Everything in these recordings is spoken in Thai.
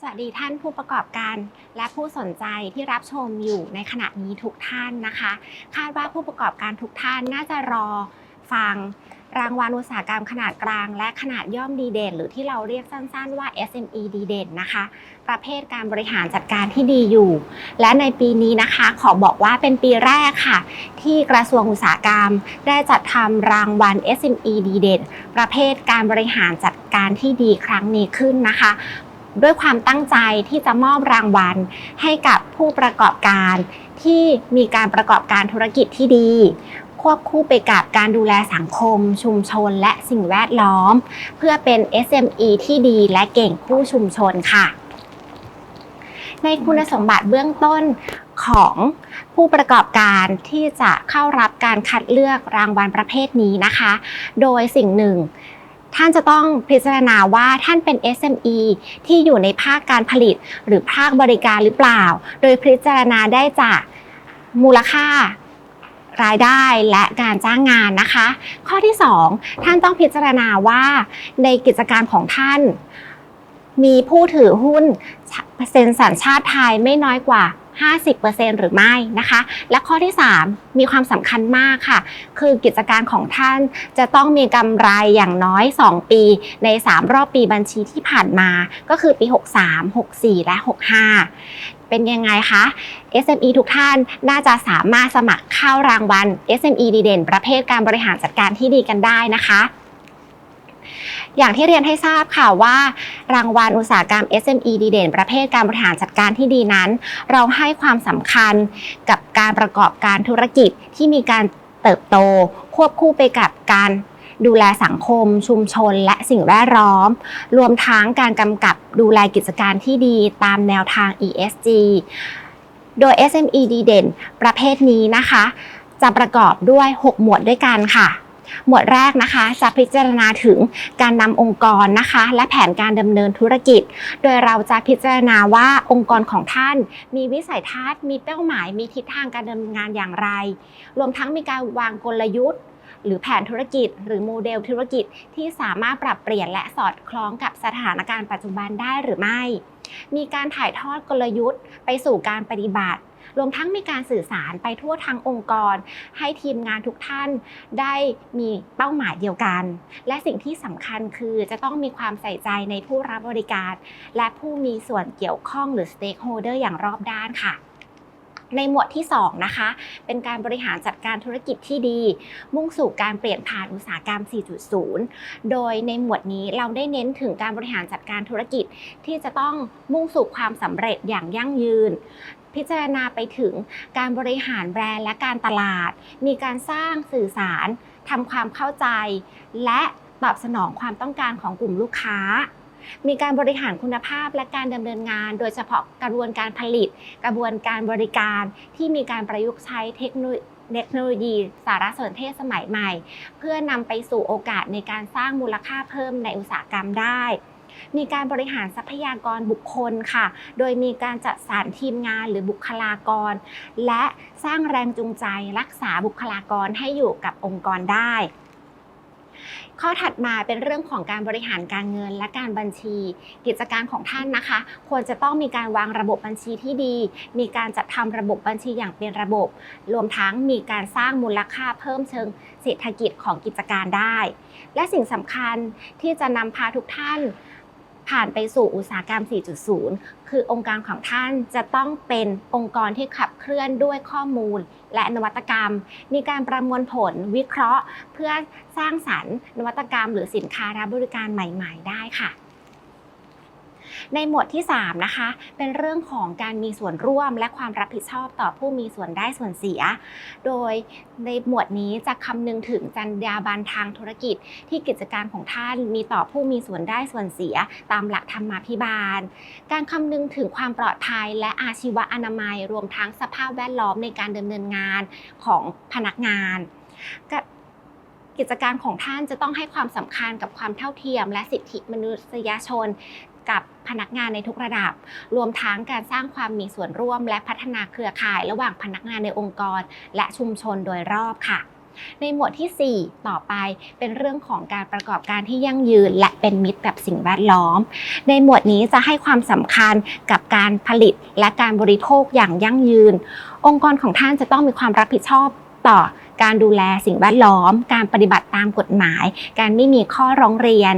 สวัสดีท่านผู้ประกอบการและผู้สนใจที่รับชมอยู่ในขณะนี้ทุกท่านนะคะ คาดว่าผู้ประกอบการทุกท่านน่าจะรอฟังรางวัลอุตสาหกรรมขนาดกลาง และขนาดย่อมดีเด่น หรือที่เราเรียกสั้นๆว่า SME ดีเด่นนะคะ ประเภทการบริหารจัดการที่ดีอยู่ และในปีนี้นะคะขอบอกว่าเป็นปีแรกค่ะ ที่กระทรวงอุตสาหกรรม ได้จัดทำรางวัล SME ดีเด่น ประเภทการบริหารจัดการที่ดีครั้งนี้ขึ้นนะคะ ด้วยความตั้งใจที่จะมอบรางวัล ให้กับผู้ประกอบการที่มีการประกอบการธุรกิจที่ดี ควบคู่ไปกับการดูแลสังคม ชุมชน และสิ่งแวดล้อม เพื่อเป็น SME ที่ดีและเก่งคู่ชุมชนค่ะ ในคุณสมบัติเบื้องต้นของผู้ประกอบการที่จะเข้ารับการคัดเลือกรางวัลประเภทนี้นะคะ โดยสิ่งหนึ่ง ท่านจะต้องพิจารณาว่าท่านเป็น SME ที่อยู่ในภาคการผลิตหรือภาคบริการหรือเปล่า โดยพิจารณาได้จากมูลค่ารายได้และการจ้างงานนะคะ ข้อที่ 2 ท่านต้องพิจารณาว่าในกิจการของท่าน มีผู้ถือหุ้นเปอร์เซ็นต์สัญชาติไทยไม่น้อยกว่า 50%หรือไม่นะคะ และข้อที่ 3 มีความสำคัญมากค่ะ คือกิจการของท่านจะต้องมีกำไรอย่างน้อย 2 ปีใน 3 รอบปีบัญชีที่ผ่านมา ก็คือปี 63 64 และ 65 เป็นยังไงคะ SME ทุกท่านน่าจะสามารถสมัครเข้ารางวัล SME ดีเด่น ประเภทการบริหารจัดการที่ดีกันได้นะคะ อย่างที่เรียนให้ทราบค่ะว่า รางวัลอุตสาหกรรม SME ดีเด่น ประเภทการบริหารจัดการที่ดีนั้น เราให้ความสำคัญกับการประกอบการธุรกิจที่มีการเติบโต ควบคู่ไปกับการดูแลสังคม ชุมชน และสิ่งแวดล้อม รวมทั้งการกำกับดูแลกิจการที่ดีตามแนวทาง ESG โดย SME ดีเด่น ประเภทนี้นะคะ จะประกอบด้วย 6 หมวดด้วยกันค่ะ หมวดแรกนะคะจะพิจารณาถึงการนำองค์กรนะคะ และแผนการดำเนินธุรกิจ โดยเราจะพิจารณาว่าองค์กรของท่าน มีวิสัยทัศน์ มีเป้าหมาย มีทิศทางการดำเนินงานอย่างไร รวมทั้งมีการวางกลยุทธ์หรือแผนธุรกิจ หรือโมเดลธุรกิจที่สามารถปรับเปลี่ยนและสอดคล้องกับสถานการณ์ปัจจุบันได้หรือไม่ มีการถ่ายทอดกลยุทธ์ไปสู่การปฏิบัติ รวมทั้งมีการสื่อสารไปทั่วทั้งองค์กร ให้ทีมงานทุกท่านได้มีเป้าหมายเดียวกัน และสิ่งที่สำคัญคือจะต้องมีความใส่ใจในผู้รับบริการ และผู้มีส่วนเกี่ยวข้องหรือ stakeholder อย่างรอบด้านค่ะในหมวดที่2นะคะเป็นการบริหารจัดการธุรกิจที่ดี มุ่งสู่การเปลี่ยนผ่านอุตสาหกรรม 4.0 โดยในหมวดนี้เราได้เน้นถึงการบริหารจัดการธุรกิจที่จะต้องมุ่งสู่ความสำเร็จอย่างยั่งยืน พิจารณาไปถึงการบริหารแบรนด์และการตลาด มีการสร้างสื่อสารทำความเข้าใจ และตอบสนองความต้องการของกลุ่มลูกค้า มีการบริหารคุณภาพและการดำเนินงาน โดยเฉพาะกระบวนการผลิต กระบวนการบริการที่มีการประยุกต์ใช้เทคโนโลยีเทคโนโลยีสารสนเทศสมัยใหม่ เพื่อนำไปสู่โอกาสในการสร้างมูลค่าเพิ่มในอุตสาหกรรมได้ มีการบริหารทรัพยากรบุคคลค่ะ โดยมีการจัดสรรทีมงานหรือบุคลากร และสร้างแรงจูงใจรักษาบุคลากรให้อยู่กับองค์กรได้ข้อถัดมาเป็นเรื่องของการบริหารการเงินและการบัญชี กิจการของท่านนะคะ ควรจะต้องมีการวางระบบบัญชีที่ดี มีการจัดทำระบบบัญชีอย่างเป็นระบบ รวมทั้งมีการสร้างมูลค่าเพิ่มเชิงเศรษฐกิจของกิจการได้ และสิ่งสำคัญที่จะนำพาทุกท่าน ผ่านไปสู่อุตสาหกรรม 4.0 คือองค์การของท่านจะต้องเป็นองค์กรที่ขับเคลื่อนด้วยข้อมูล และนวัตกรรม มีการประมวลผลวิเคราะห์ เพื่อสร้างสรรค์นวัตกรรม หรือสินค้าและบริการใหม่ ๆ ได้ค่ะ ในหมวดที่ 3 นะคะ เป็นเรื่องของการมีส่วนร่วมและความรับผิดชอบต่อผู้มีส่วนได้ส่วนเสีย โดยในหมวดนี้จะคำนึงถึงจรรยาบรรณทางธุรกิจ ที่กิจการของท่านมีต่อผู้มีส่วนได้ส่วนเสีย ตามหลักธรรมาภิบาล การคำนึงถึงความปลอดภัย และอาชีวอนามัย รวมทั้งสภาพแวดล้อมในการดำเนินงานของพนักงานก็กิจการของท่านจะต้องให้ความสำคัญกับความเท่าเทียม และสิทธิมนุษยชน กับพนักงานในทุกระดับ รวมทั้งการสร้างความมีส่วนร่วม และพัฒนาเครือข่ายระหว่างพนักงานในองค์กร และชุมชนโดยรอบค่ะ ในหมวดทีสี่ 4 ต่อไปเป็นเรื่องของการประกอบการที่ยั่งยืน และเป็นมิตรกับสิ่งแวดล้อม ในหมวดนี้จะให้ความสำคัญกับการผลิตและการบริโภคอย่างยั่งยืน องค์กรของท่านจะต้องมีความรับผิดชอบ ต่อการดูแลสิ่งแวดล้อม การปฏิบัติตามกฎหมาย การไม่มีข้อร้องเรียน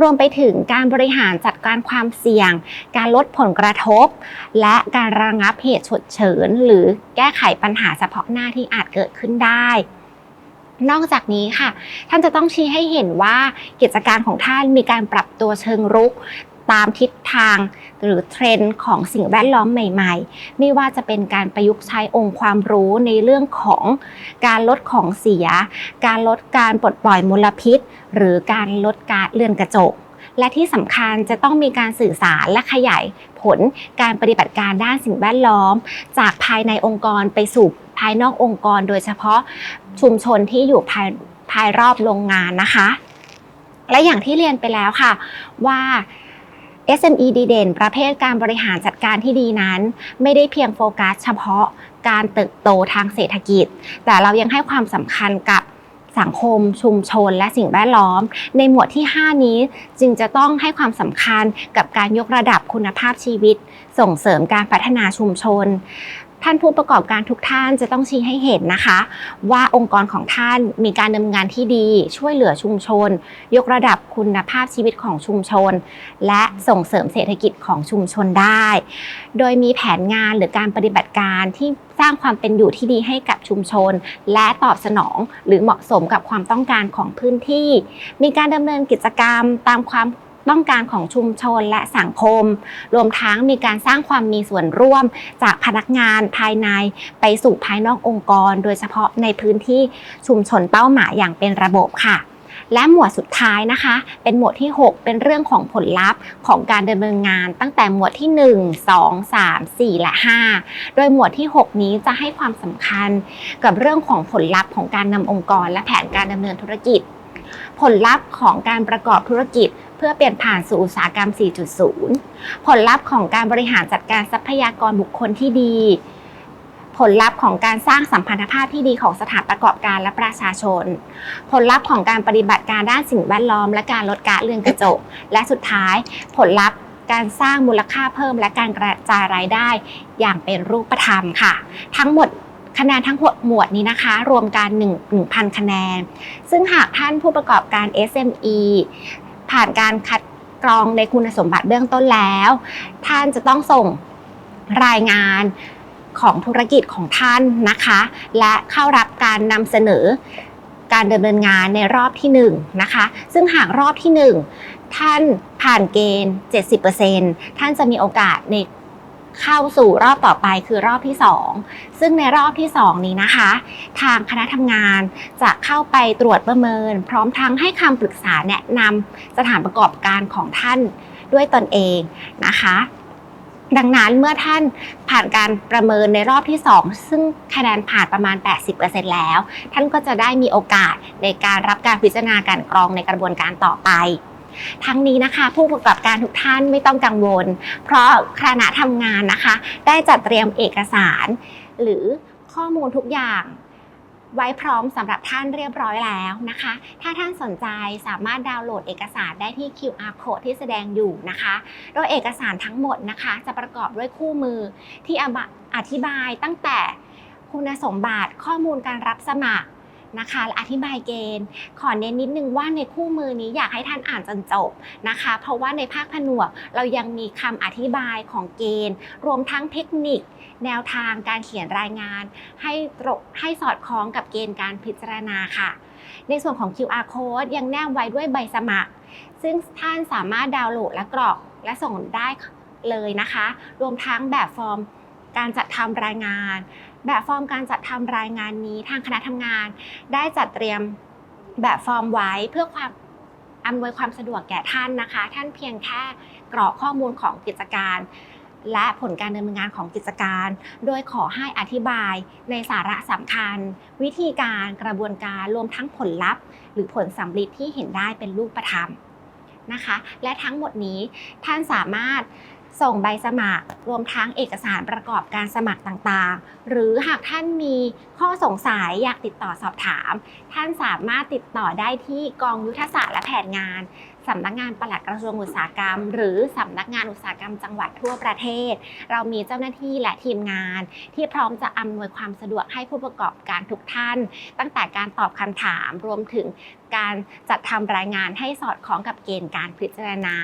รวมไปถึงการบริหารจัดการความเสี่ยง การลดผลกระทบ และการระงับเหตุฉุกเฉิน หรือแก้ไขปัญหาเฉพาะหน้าที่อาจเกิดขึ้นได้นอกจากนี้ค่ะ ท่านจะต้องชี้ให้เห็นว่ากิจการของท่านมีการปรับตัวเชิงรุก ตามทิศทางหรือเทรนด์ของสิ่งแวดล้อมใหม่ๆ ไม่ว่าจะเป็นการประยุกต์ใช้องค์ความรู้ในเรื่องของการลดของเสีย การลดการปลดปล่อยมลพิษ หรือการลดการเรือนกระจก และที่สำคัญจะต้องมีการสื่อสารและขยายผลการปฏิบัติการด้านสิ่งแวดล้อม จากภายในองค์กรไปสู่ภายนอกองค์กร โดยเฉพาะชุมชนที่อยู่ภายภายรอบโรงงานนะคะ และอย่างที่เรียนไปแล้วค่ะว่า SME ดีเด่น ประเภทการบริหารจัดการที่ดีนั้น ไม่ได้เพียงโฟกัสเฉพาะการเติบโตทางเศรษฐกิจ แต่เรายังให้ความสำคัญกับสังคม ชุมชน และสิ่งแวดล้อม ในหมวดที่ 5 นี้จึงจะต้องให้ความสำคัญกับการยกระดับคุณภาพชีวิต ส่งเสริมการพัฒนาชุมชน ท่านผู้ประกอบการทุกท่านจะต้องชี้ให้เห็นนะคะ ว่าองค์กรของท่านมีการดำเนินงานที่ดี ช่วยเหลือชุมชน ยกระดับคุณภาพชีวิตของชุมชน และส่งเสริมเศรษฐกิจของชุมชนได้ โดยมีแผนงานหรือการปฏิบัติการที่สร้างความเป็นอยู่ที่ดีให้กับชุมชน และตอบสนองหรือเหมาะสมกับความต้องการของพื้นที่ มีการดำเนินกิจกรรมตามความ ต้องการของชุมชนและสังคม รวมทั้งมีการสร้างความมีส่วนร่วมจากพนักงานภายในไปสู่ภายนอกองค์กร โดยเฉพาะในพื้นที่ชุมชนเป้าหมายอย่างเป็นระบบค่ะและหมวดสุดท้ายนะคะ เป็นหมวดที่ 6 เป็นเรื่องของผลลัพธ์ของการดำเนินงาน ตั้งแต่หมวดที่ 1 2 3 4 และ 5 โดยหมวดที่ 6 นี้จะให้ความสำคัญกับเรื่องของผลลัพธ์ของการนำองค์กร และแผนการดำเนินธุรกิจ ผลลัพธ์ของการประกอบธุรกิจ เพื่อเปลี่ยนผ่านสู่อุตสาหกรรม 4.0 ผลลัพธ์ของการบริหารจัดการทรัพยากรบุคคลที่ดี ผลลัพธ์ของการสร้างสัมพันธภาพที่ดีของสถานประกอบการและประชาชน ผลลัพธ์ของการปฏิบัติการด้านสิ่งแวดล้อม และการลดก๊าซเรือนกระจก และสุดท้าย ผลลัพธ์การสร้างมูลค่าเพิ่มและการกระจายรายได้อย่างเป็นรูปธรรมค่ะ ทั้งหมด คะแนนทั้งหมดหมวดนี้นะคะ รวมกัน1 1,000 คะแนน ซึ่งหากท่านผู้ประกอบการ SME ผ่านการคัดกรองในคุณสมบัติเบื้องต้นแล้ว ท่านจะต้องส่งรายงานของธุรกิจของท่านนะคะ และเข้ารับการนำเสนอการดำเนินงานในรอบที่1นะคะ ซึ่งหากรอบที่ 1 ท่านผ่านเกณฑ์ 70%ท่านจะมีโอกาสใน เข้าสู่รอบต่อไปคือรอบที่ 2 ซึ่งในรอบที่ 2 นี้นะคะ ทางคณะทำงานจะเข้าไปตรวจประเมิน พร้อมทั้งให้คำปรึกษาแนะนำสถานประกอบการของท่านด้วยตนเองนะคะดังนั้นเมื่อท่านผ่านการประเมินในรอบที่ 2 ซึ่งคะแนนผ่านประมาณ 80%แล้ว ท่านก็จะได้มีโอกาสในการรับการพิจารณาการกรองในกระบวนการต่อไป ทั้งนี้นะคะ ผู้ประกอบการทุกท่านไม่ต้องกังวล เพราะคณะทำงานนะคะ ได้จัดเตรียมเอกสาร หรือข้อมูลทุกอย่างไว้พร้อมสำหรับท่านเรียบร้อยแล้วนะคะ ถ้าท่านสนใจสามารถดาวน์โหลดเอกสารได้ที่ QR code ที่แสดงอยู่นะคะ โดยเอกสารทั้งหมดนะคะ จะประกอบด้วยคู่มือที่อธิบายตั้งแต่คุณสมบัติข้อมูลการรับสมัคร นะคะและอธิบายเกณฑ์ ขอเน้นนิดนึงว่าในคู่มือนี้อยากให้ท่านอ่านจนจบนะคะ เพราะว่าในภาคผนวกเรายังมีคำอธิบายของเกณฑ์ รวมทั้งเทคนิค แนวทางการเขียนรายงาน ให้ตรงให้สอดคล้องกับเกณฑ์การพิจารณาค่ะ ในส่วนของ QR code ยังแนบไว้ด้วยใบสมัคร ซึ่งท่านสามารถดาวน์โหลดและกรอกและส่งได้เลยนะคะ รวมทั้งแบบฟอร์มการจัดทำรายงาน แบบฟอร์มการจัดทำรายงานนี้ทางคณะทำงาน ได้จัดเตรียมแบบฟอร์มไว้เพื่อความอำนวยความสะดวกแก่ท่านนะคะ ท่านเพียงแค่กรอกข้อมูลของกิจการ และผลการดำเนินงานของกิจการ โดยขอให้อธิบายในสาระสำคัญ วิธีการกระบวนการรวมทั้งผลลัพธ์ หรือผลสำลิดที่เห็นได้เป็นรูปธรรมนะคะ และทั้งหมดนี้ท่านสามารถ ส่งใบสมัคร รวมทั้งเอกสารประกอบการสมัครต่างๆ หรือหากท่านมีข้อสงสัยอยากติดต่อสอบถาม ท่านสามารถติดต่อได้ที่กองยุทธศาสตร์และแผนงานสำนักงานปลัดกระทรวงอุตสาหกรรม หรือสำนักงานอุตสาหกรรมจังหวัดทั่วประเทศ เรามีเจ้าหน้าที่และทีมงาน ที่พร้อมจะอำนวยความสะดวกให้ผู้ประกอบการทุกท่าน ตั้งแต่การตอบคำถามรวมถึง การจัดทำรายงานให้สอดคล้องกับเกณฑ์การพิจารณา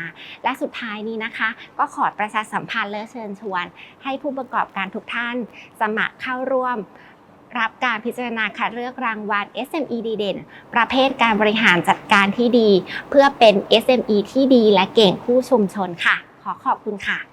และสุดท้ายนี้นะคะ ก็ขอประชาสัมพันธ์และเชิญชวน ให้ผู้ประกอบการทุกท่าน สมัครเข้าร่วมรับการพิจารณาคัดเลือกรางวัล SME ดีเด่น ประเภทการบริหารจัดการที่ดี เพื่อเป็น SME ที่ดีและเก่งคู่ชุมชนค่ะ ขอขอบคุณค่ะ